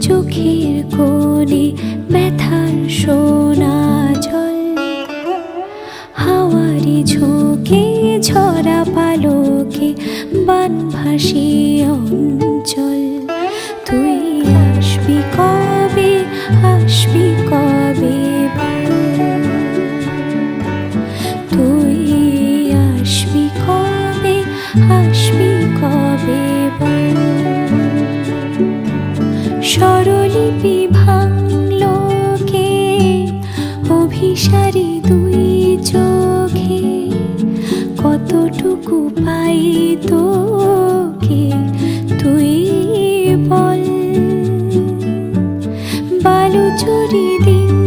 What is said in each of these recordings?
চোখের কোণে ব্যথার সোনা জল। হাওয়ারি ঝোঁকে, ঝরা পালকে বানভাসী অঞ্চল। তুই আসবি কবে আসবি কবে তুই আসবি কবে স্বরলিপি ভাঙল কে দুই চোখে কতটুকু পাই তোকে তুই বল। বালুচুরি দিন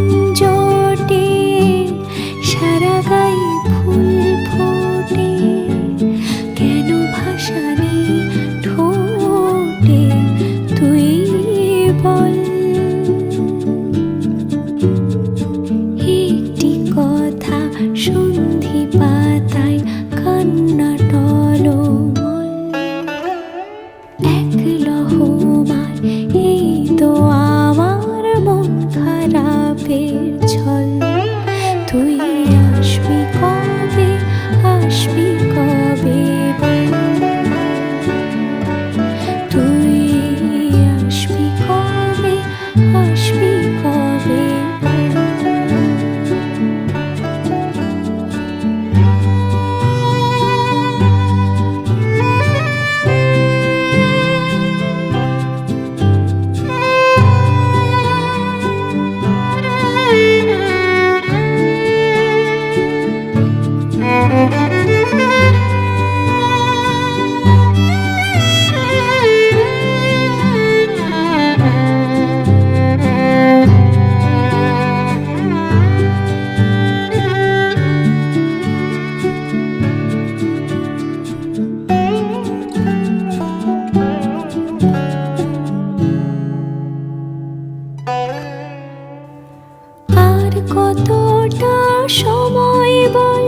কতটা সময় বল?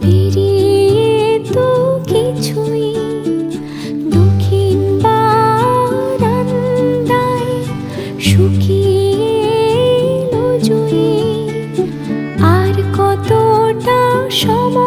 পেরিয়ে তো কিছুই দক্ষিণ বারান্দায় শুকিয়ে জয়ী আর কতটা সময়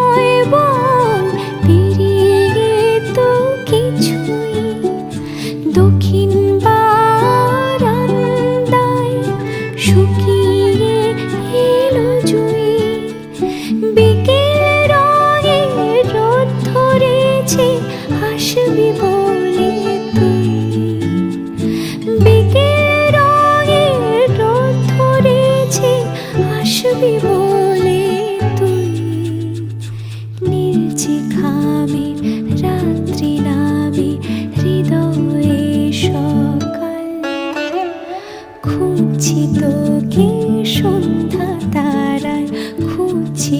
খামে রাত্রি নামে হৃদয়ে সকাল। খুঁজছি তোকে সন্ধ্যা তারায় খুঁজছি